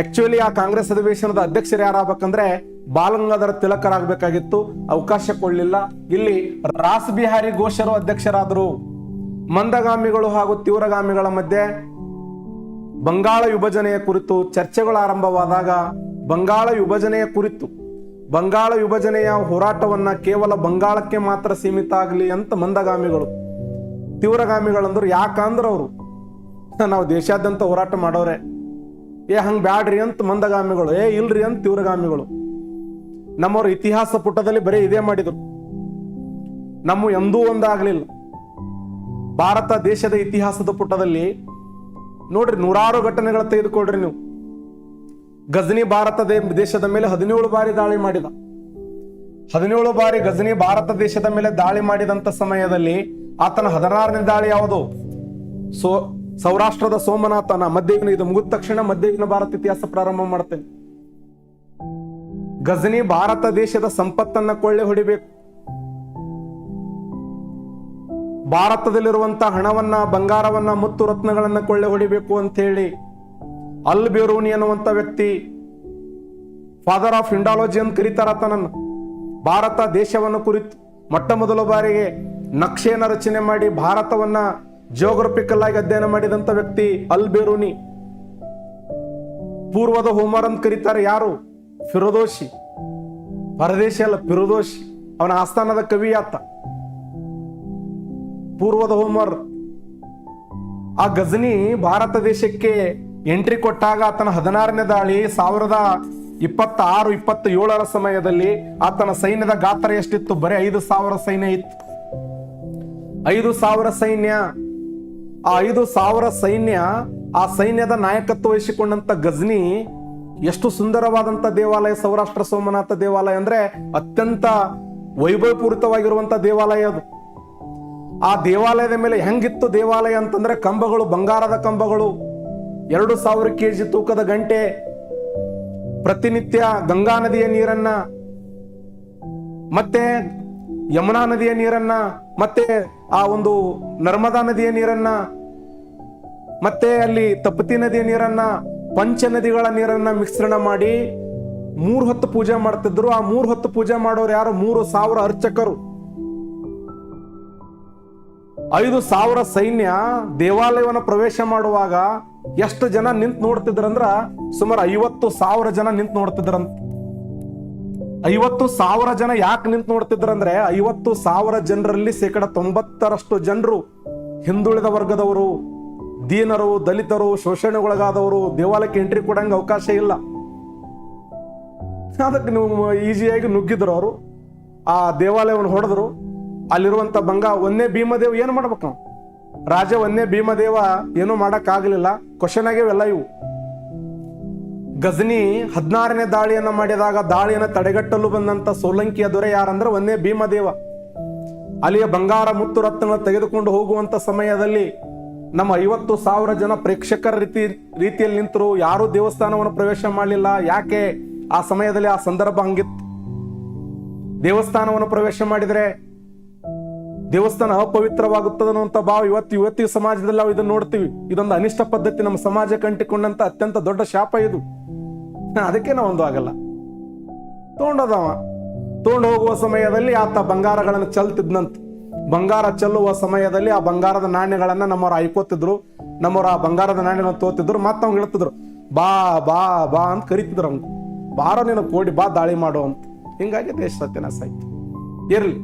Actually ಆ ಕಾಂಗ್ರೆಸ್ ಅಧಿವೇಶನದ ಅಧ್ಯಕ್ಷರು ಯಾರಾಗಬೇಕಂದ್ರೆ ಬಾಲಗಂಗಾಧರ ತಿಲಕರಾಗಬೇಕಾಗಿತ್ತು ಅವಕಾಶ ಕೊಡಲಿಲ್ಲ. ಇಲ್ಲಿ ರಾಸ್ ಬಿಹಾರಿ ಘೋಷರು ಅಧ್ಯಕ್ಷರಾದರು. ಮಂದಗಾಮಿಗಳು ಹಾಗೂ ತೀವ್ರಗಾಮಿಗಳ ಮಧ್ಯೆ ಬಂಗಾಳ ವಿಭಜನೆಯ ಕುರಿತು ಚರ್ಚೆಗಳು ಆರಂಭವಾದಾಗ ಬಂಗಾಳ ವಿಭಜನೆಯ ಕುರಿತು, ಬಂಗಾಳ ವಿಭಜನೆಯ ಹೋರಾಟವನ್ನ ಕೇವಲ ಬಂಗಾಳಕ್ಕೆ ಮಾತ್ರ ಸೀಮಿತ ಆಗಲಿ ಅಂತ ಮಂದಗಾಮಿಗಳು, ತೀವ್ರಗಾಮಿಗಳಂದ್ರು ಯಾಕಂದ್ರ ಅವರು ನಾವು ದೇಶಾದ್ಯಂತ ಹೋರಾಟ ಮಾಡೋರೆ. ಏ, ಹಂಗೆ ಬ್ಯಾಡ್ರಿ ಅಂತ ಮಂದಗಾಮಿಗಳು. ಏ, ಇಲ್ರಿ ಅಂತ ತೀವ್ರಗಾಮಿಗಳು. ನಮ್ಮವ್ರ ಇತಿಹಾಸ ಪುಟದಲ್ಲಿ ಬರೀ ಇದೇ ಮಾಡಿದ್ರು. ನಮ್ಮ ಎಂದೂ ಒಂದಾಗಲಿಲ್ಲ. ಭಾರತ ದೇಶದ ಇತಿಹಾಸದ ಪುಟದಲ್ಲಿ ನೋಡ್ರಿ ನೂರಾರು ಘಟನೆಗಳು ತೆಗೆದುಕೊಳ್ರಿ ನೀವು. ಗಜನಿ ಭಾರತ ದೇಶದ ಮೇಲೆ ಹದಿನೇಳು ಬಾರಿ ದಾಳಿ ಮಾಡಿದ. ಹದಿನೇಳು ಬಾರಿ ಗಜನಿ ಭಾರತ ದೇಶದ ಮೇಲೆ ದಾಳಿ ಮಾಡಿದಂತ ಸಮಯದಲ್ಲಿ ಆತನ ಹದಿನಾರನೇ ದಾಳಿ ಯಾವುದು? ಸೋ ಸೌರಾಷ್ಟ್ರದ ಸೋಮನಾಥನ ಮಧ್ಯಯುಗನ ಇದು ಮುಗಿದ ತಕ್ಷಣ ಮಧ್ಯಯುಗನ ಭಾರತ ಇತಿಹಾಸ ಪ್ರಾರಂಭ ಮಾಡ್ತೇನೆ ಗಜನಿ ಭಾರತ ದೇಶದ ಸಂಪತ್ತನ್ನ ಕೊಳ್ಳೆ ಹೊಡಿಬೇಕು. ಭಾರತದಲ್ಲಿರುವಂತಹ ಹಣವನ್ನ, ಬಂಗಾರವನ್ನ, ಮುತ್ತು ರತ್ನಗಳನ್ನ ಕೊಳ್ಳೆ ಹೊಡಿಬೇಕು ಅಂತ ಹೇಳಿ ಅಲ್ ಬೇರೂನಿ ಅನ್ನುವಂಥ ವ್ಯಕ್ತಿ ಫಾದರ್ ಆಫ್ ಇಂಡಾಲಜಿ ಅಂತ ಕರೀತಾರ ಆತನನ್ನ. ಭಾರತ ದೇಶವನ್ನು ಕುರಿತು ಮೊಟ್ಟ ಮೊದಲ ಬಾರಿಗೆ ನಕ್ಷೆಯನ್ನ ರಚನೆ ಮಾಡಿ ಭಾರತವನ್ನ ಜಿಯೋಗ್ರಫಿಕಲ್ ಆಗಿ ಅಧ್ಯಯನ ಮಾಡಿದಂತ ವ್ಯಕ್ತಿ ಅಲ್ ಬೇರೂನಿ ಪೂರ್ವದ ಹೋಮರ್ ಅಂತ ಕರೀತಾರೆ ಯಾರು? ಫಿರೋದೋಶಿ ಪರದೇಶಿ ಅಲ್ಲ ಫಿರೋದೋಶಿ ಅವನ ಆಸ್ಥಾನದ ಕವಿ ಆತ ಪೂರ್ವದ ಹೋಮರ್ ಆ ಗಜನಿ ಭಾರತ ದೇಶಕ್ಕೆ ಎಂಟ್ರಿ ಕೊಟ್ಟಾಗ ಆತನ ಹದಿನಾರನೇ ದಾಳಿ ಸಾವಿರದ ಇಪ್ಪತ್ತಾರು ಇಪ್ಪತ್ತ ಏಳರ ಸಮಯದಲ್ಲಿ ಆತನ ಸೈನ್ಯದ ಗಾತ್ರ ಎಷ್ಟಿತ್ತು? ಬರೀ ಐದು ಸಾವಿರ ಸೈನ್ಯ ಇತ್ತು. ಐದು ಸಾವಿರ ಸೈನ್ಯ. ಆ ಐದು ಸಾವಿರ ಸೈನ್ಯ ಆ ಸೈನ್ಯದ ನಾಯಕತ್ವ ವಹಿಸಿಕೊಂಡಂತ ಗಜ್ನಿ ಎಷ್ಟು ಸುಂದರವಾದಂತ ದೇವಾಲಯ, ಸೌರಾಷ್ಟ್ರ ಸೋಮನಾಥ ದೇವಾಲಯ ಅಂದ್ರೆ ಅತ್ಯಂತ ವೈಭವಪೂರಿತವಾಗಿರುವಂತ ದೇವಾಲಯ ಅದು. ಆ ದೇವಾಲಯದ ಮೇಲೆ ಹೆಂಗಿತ್ತು ದೇವಾಲಯ ಅಂತಂದ್ರೆ ಕಂಬಗಳು, ಬಂಗಾರದ ಕಂಬಗಳು, ಎರಡು ಸಾವಿರ ಕೆಜಿ ತೂಕದ ಗಂಟೆ, ಪ್ರತಿನಿತ್ಯ ಗಂಗಾ ನದಿಯ ನೀರನ್ನ, ಮತ್ತೆ ಯಮುನಾ ನದಿಯ ನೀರನ್ನ, ಮತ್ತೆ ಆ ಒಂದು ನರ್ಮದಾ ನದಿಯ ನೀರನ್ನ ಮತ್ತೆ ಅಲ್ಲಿ ತಪ್ಪತಿ ನದಿಯ ನೀರನ್ನ, ಪಂಚ ನದಿಗಳ ನೀರನ್ನ ಮಿಶ್ರಣ ಮಾಡಿ ಮೂರು ಹೊತ್ತು ಪೂಜೆ ಮಾಡ್ತಿದ್ರು. ಆ ಮೂರು ಹೊತ್ತು ಪೂಜೆ ಮಾಡೋರು ಯಾರು? ಮೂರು ಸಾವಿರ ಅರ್ಚಕರು. ಐದು ಸಾವಿರ ಸೈನ್ಯ ದೇವಾಲಯವನ್ನು ಪ್ರವೇಶ ಮಾಡುವಾಗ ಎಷ್ಟು ಜನ ನಿಂತು ನೋಡ್ತಿದ್ರಂದ್ರ ಸುಮಾರು ಐವತ್ತು ಸಾವಿರ ಜನ ನಿಂತು ನೋಡ್ತಿದ್ರಂತ. ಐವತ್ತು ಸಾವಿರ ಜನ ಯಾಕೆ ನಿಂತು ನೋಡ್ತಿದ್ರಂದ್ರೆ ಐವತ್ತು ಸಾವಿರ ಜನರಲ್ಲಿ ಶೇಕಡ ತೊಂಬತ್ತರಷ್ಟು ಜನರು ಹಿಂದುಳಿದ ವರ್ಗದವರು ದೀನರು, ದಲಿತರು, ಶೋಷಣೆಗೊಳಗಾದವರು ದೇವಾಲಯಕ್ಕೆ ಎಂಟ್ರಿ ಕೊಡಂಗೆ ಅವಕಾಶ ಇಲ್ಲ. ಅದಕ್ಕೆ ನೀವು ಈಸಿಯಾಗಿ ನುಗ್ಗಿದ್ರು ಅವರು. ಆ ದೇವಾಲಯವನ್ನು ಹೊಡೆದ್ರು. ಅಲ್ಲಿರುವಂತ ಬಂಗ ಒಂದೇ ಭೀಮದೇವ ಏನು ಮಾಡ್ಬೇಕು ನಾವು? ರಾಜ ಒಂದೇ ಭೀಮದೇವ ಏನೂ ಮಾಡೋಕ್ಕಾಗಲಿಲ್ಲ. ಕ್ವಶನ್ ಆಗ್ಯಾವೆಲ್ಲ ಇವು ಗಜನಿ ಹದಿನಾರನೇ ದಾಳಿಯನ್ನ ಮಾಡಿದಾಗ ದಾಳಿಯನ್ನ ತಡೆಗಟ್ಟಲು ಬಂದಂತ ಸೋಲಂಕಿಯ ದೊರೆ ಯಾರಂದ್ರೆ ಒಂದೇ ಭೀಮದೇವ. ಅಲ್ಲಿಯ ಬಂಗಾರ ಮುತ್ತು ರತ್ನ ತೆಗೆದುಕೊಂಡು ಹೋಗುವಂತ ಸಮಯದಲ್ಲಿ ನಮ್ಮ ಐವತ್ತು ಸಾವಿರ ಜನ ಪ್ರೇಕ್ಷಕರ ರೀತಿ, ರೀತಿಯಲ್ಲಿ ನಿಂತರು ಯಾರು ದೇವಸ್ಥಾನವನ್ನು ಪ್ರವೇಶ ಮಾಡಲಿಲ್ಲ. ಯಾಕೆ ಆ ಸಮಯದಲ್ಲಿ ಆ ಸಂದರ್ಭ ಹಂಗಿತ್ತು? ದೇವಸ್ಥಾನವನ್ನು ಪ್ರವೇಶ ಮಾಡಿದರೆ ದೇವಸ್ಥಾನ ಅಪವಿತ್ರವಾಗುತ್ತದೆ ಅನ್ನುವಂಥ ಭಾವ ಇವತ್ತು, ಇವತ್ತಿನ ಸಮಾಜದಲ್ಲಿ ನಾವು ಇದನ್ನು ನೋಡ್ತೀವಿ. ಇದೊಂದು ಅನಿಷ್ಟ ಪದ್ಧತಿ. ನಮ್ಮ ಸಮಾಜಕ್ಕೆ ಅಂಟಿಕೊಂಡಂತ ಅತ್ಯಂತ ದೊಡ್ಡ ಶಾಪ ಇದು. ಅದಕ್ಕೆ ನಾವು ಒಂದು ಆಗಲ್ಲ. ತಗೊಂಡೋದವ. ತಗೊಂಡು ಹೋಗುವ ಸಮಯದಲ್ಲಿ ಆತ ಬಂಗಾರಗಳನ್ನು ಚೆಲ್ತಿದ್ನಂತ. ಬಂಗಾರ ಚೆಲ್ಲುವ ಸಮಯದಲ್ಲಿ ಆ ಬಂಗಾರದ ನಾಣ್ಯಗಳನ್ನ ನಮ್ಮವ್ರು ಆಯ್ಕೋತಿದ್ರು, ನಮ್ಮವ್ರು ಆ ಬಂಗಾರದ ನಾಣ್ಯಗಳನ್ನ ತೋತಿದ್ರು ಮತ್ತೆ ಅವ್ನು ಹೇಳ್ತಿದ್ರು, ಬಾ ಬಾ ಬಾ ಅಂತ ಕರಿತಿದ್ರು ಅವ್ನು ಬಾರೋ ನೀನು ಕೋಡಿ, ಬಾ ದಾಳಿ ಮಾಡು ಅಂತ. ಹಿಂಗಾಗಿ ದೇಶ ಸತ್ಯನಾಶ ಆಯ್ತು. ಇರ್ಲಿ.